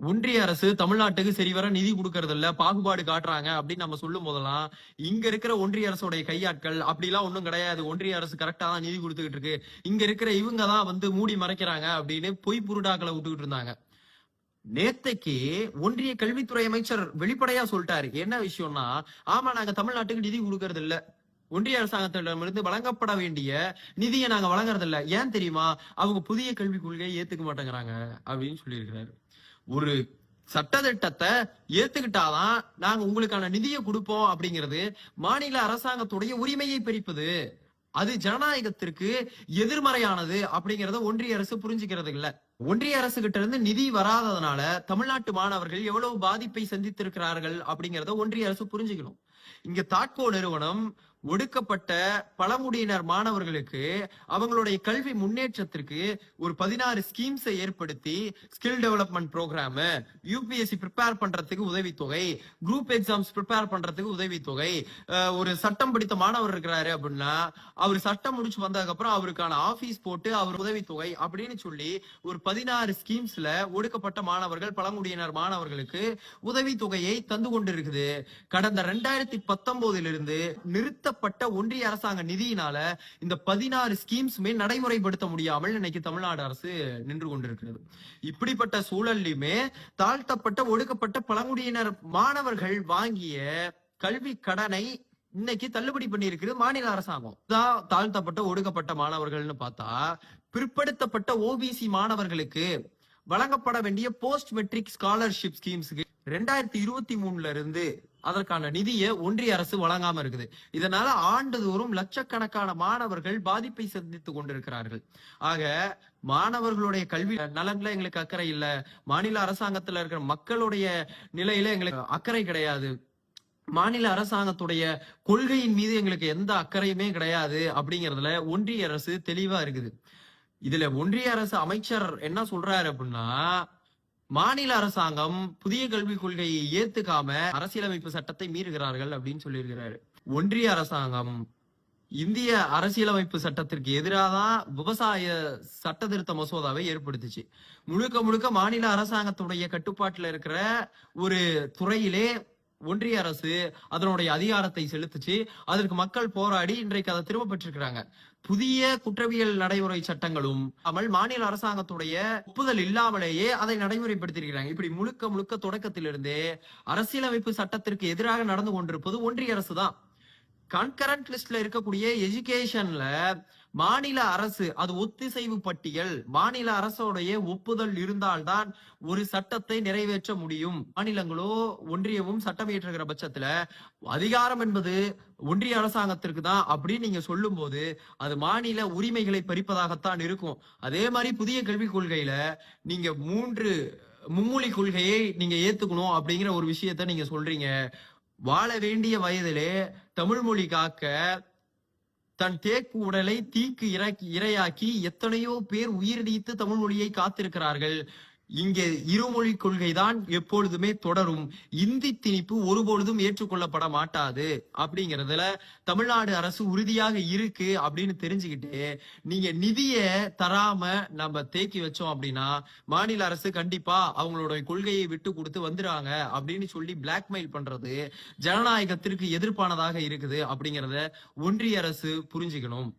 ஒன்றிய அரசு தமிழ்நாட்டுக்கு சரிவர நிதி கொடுக்கறது இல்ல பாகுபாடு காட்டுறாங்க அப்படின்னு நம்ம சொல்லும் போதெல்லாம் இங்க இருக்கிற ஒன்றிய அரசுடைய கையாட்கள் அப்படிலாம் ஒண்ணும் கிடையாது. ஒன்றிய அரசு கரெக்டா தான் நிதி கொடுத்துக்கிட்டு இருக்கு. இங்க இருக்கிற இவங்க தான் வந்து மூடி மறைக்கிறாங்க அப்படின்னு பொய் புருடாக்களை விட்டுக்கிட்டு இருந்தாங்க. நேத்தைக்கு ஒன்றிய கல்வித்துறை அமைச்சர் வெளிப்படையா சொல்லிட்டாரு. என்ன விஷயம்னா ஆமா நாங்க தமிழ்நாட்டுக்கு நிதி கொடுக்கறது இல்ல ஒன்றிய அரசாங்கத்திடமிருந்து வழங்கப்பட வேண்டிய நிதியை நாங்க வழங்குறது இல்ல ஏன் தெரியுமா? அவங்க புதிய கல்விக் கொள்கையை ஏத்துக்க மாட்டேங்கிறாங்க அப்படின்னு சொல்லியிருக்கிறாரு. ஒரு சட்டத்திட்டத்தை ஏத்துக்கிட்டாதான் நாங்க உங்களுக்கான நிதியை கொடுப்போம் அப்படிங்கிறது மாநில அரசாங்கத்துடைய உரிமையை பறிப்பது அது ஜனநாயகத்திற்கு எதிர்மறையானது அப்படிங்கறத ஒன்றிய அரசு புரிஞ்சுக்கிறது இல்ல. ஒன்றிய அரசு கிட்ட இருந்து நிதி வராததுனால தமிழ்நாட்டு மாணவர்கள் எவ்வளவு பாதிப்பை சந்தித்திருக்கிறார்கள் அப்படிங்கறத ஒன்றிய அரசு புரிஞ்சுக்கணும். இங்க தாட்கோ நிறுவனம் ஒடுக்கப்பட்ட பழங்குடியினர் மாணவர்களுக்கு அவங்களுடைய கல்வி முன்னேற்றத்திற்கு ஒரு பதினாறு ஸ்கீம்ஸை ஏற்படுத்தி skill development program UPSC prepare பண்றதுக்கு உதவித்தொகை குரூப் எக்ஸாம்ஸ் ப்ரிப்பேர் பண்றதுக்கு உதவித்தொகை. ஒரு சட்டம் படித்த மாணவர் இருக்கிறாரு அப்படின்னா அவர் சட்டம் முடிச்சு வந்ததுக்கு அப்புறம் அவருக்கான ஆபீஸ் போட்டு அவர் உதவித்தொகை அப்படின்னு சொல்லி ஒரு பதினாறு ஸ்கீம்ஸ்ல ஒடுக்கப்பட்ட மாணவர்கள் பழங்குடியினர் மாணவர்களுக்கு உதவித்தொகையை தந்து கொண்டிருக்குது. கடந்த ரெண்டாயிரத்தி பத்தொன்பதிலிருந்து நிறுத்தப்பட்ட ஒன்றிய அரசாங்க நிதியினால இந்த பதினாறு ஸ்கீம்ஸுமே நடைமுறைப்படுத்த முடியாமல் இன்னைக்கு தமிழ்நாடு அரசு நின்று கொண்டிருக்கிறது. இப்படிப்பட்ட சூழல்லையுமே தாழ்த்தப்பட்ட ஒடுக்கப்பட்ட பழங்குடியினர் மாணவர்கள் வாங்கிய கல்வி கடனை இன்னைக்கு தள்ளுபடி பண்ணியிருக்கிறது மாநில அரசாங்கம். தாழ்த்தப்பட்ட ஒடுக்கப்பட்ட மாணவர்கள்னு பார்த்தா பிற்படுத்தப்பட்ட ஓபிசி மாணவர்களுக்கு வழங்கப்பட வேண்டிய போஸ்ட் மெட்ரிக் ஸ்காலர்ஷிப் ஸ்கீம்ஸுக்கு ரெண்டாயிரத்தி இருபத்தி மூணுல இருந்து அதற்கான நிதியை ஒன்றிய அரசு வழங்காம இருக்குது. இதனால ஆண்டுதோறும் லட்சக்கணக்கான மாணவர்கள் பாதிப்பை சந்தித்துக் கொண்டிருக்கிறார்கள். ஆக மாணவர்களுடைய கல்வி நலன்ல எங்களுக்கு அக்கறை இல்ல. மாநில அரசாங்கத்துல இருக்கிற மக்களுடைய நிலையில எங்களுக்கு அக்கறை கிடையாது. மாநில அரசாங்கத்துடைய கொள்கையின் மீது எங்களுக்கு எந்த அக்கறையுமே கிடையாது அப்படிங்கறதுல ஒன்றிய அரசு தெளிவா இருக்குது. இதுல ஒன்றிய அரசு அமைச்சர் என்ன சொல்றாரு அப்படின்னா மாநில அரசாங்கம் புதிய கல்விக் கொள்கையை ஏத்துக்காம அரசியலமைப்பு சட்டத்தை மீறுகிறார்கள் அப்படின்னு சொல்லியிருக்கிறாரு. ஒன்றிய அரசாங்கம் இந்திய அரசியலமைப்பு சட்டத்திற்கு எதிராக தான் விவசாய சட்ட திருத்த மசோதாவை ஏற்படுத்துச்சு. முழுக்க முழுக்க மாநில அரசாங்கத்துடைய கட்டுப்பாட்டில் இருக்கிற ஒரு துறையிலே ஒன்றிய அரசு அதனுடைய அதிகாரத்தை செலுத்துச்சு. அதற்கு மக்கள் போராடி இன்றைக்கு அதை திரும்ப பெற்றிருக்கிறாங்க. புதிய குற்றவியல் நடைமுறை சட்டங்களும் அமல் மாநில அரசாங்கத்துடைய ஒப்புதல் இல்லாமலேயே அதை நடைமுறைப்படுத்தியிருக்கிறாங்க. இப்படி முழுக்க முழுக்க தொடக்கத்திலிருந்தே அரசியலமைப்பு சட்டத்திற்கு எதிராக நடந்து கொண்டிருப்பது ஒன்றிய அரசு தான் கன்கரண்ட் லிஸ்ட்ல இருக்கக்கூடிய எஜுகேஷன்ல மாநில அரசு அது ஒத்திசைவு பட்டியல். மாநில அரசோடைய ஒப்புதல் இருந்தால்தான் ஒரு சட்டத்தை நிறைவேற்ற முடியும். மாநிலங்களோ ஒன்றியமும் சட்டம் இயற்றுகிற பட்சத்துல அதிகாரம் என்பது ஒன்றிய அரசாங்கத்திற்கு தான் அப்படின்னு நீங்க சொல்லும் போது அது மாநில உரிமைகளை பறிப்பதாகத்தான் இருக்கும். அதே மாதிரி புதிய கல்விக் கொள்கையில நீங்க மூன்று மும்மொழி கொள்கையை நீங்க ஏத்துக்கணும் அப்படிங்கிற ஒரு விஷயத்த நீங்க சொல்றீங்க. வாழ வேண்டிய வயதிலே தமிழ் மொழி காக்க தன் தேக்கு உடலை தீக்கு இறக்கி இரையாக்கி எத்தனையோ பேர் உயிர் நீத்து தமிழ் மொழியை காத்திருக்கிறார்கள். இங்கே இருமொழி கொள்கைதான் எப்பொழுதுமே தொடரும். இந்தி திணிப்பு ஒருபொழுதும் ஏற்றுக்கொள்ளப்பட மாட்டாது. அப்படிங்கறதுல தமிழ்நாடு அரசு உறுதியாக இருக்கு அப்படின்னு தெரிஞ்சுக்கிட்டு நீங்க நிதிய தராம நம்ம தேக்கி வச்சோம் அப்படின்னா மாநில அரசு கண்டிப்பா அவங்களோட கொள்கையை விட்டு கொடுத்து வந்துடுறாங்க அப்படின்னு சொல்லி பிளாக்மெயில் பண்றது ஜனநாயகத்திற்கு எதிர்ப்பானதாக இருக்குது அப்படிங்கறத ஒன்றிய அரசு புரிஞ்சுக்கணும்.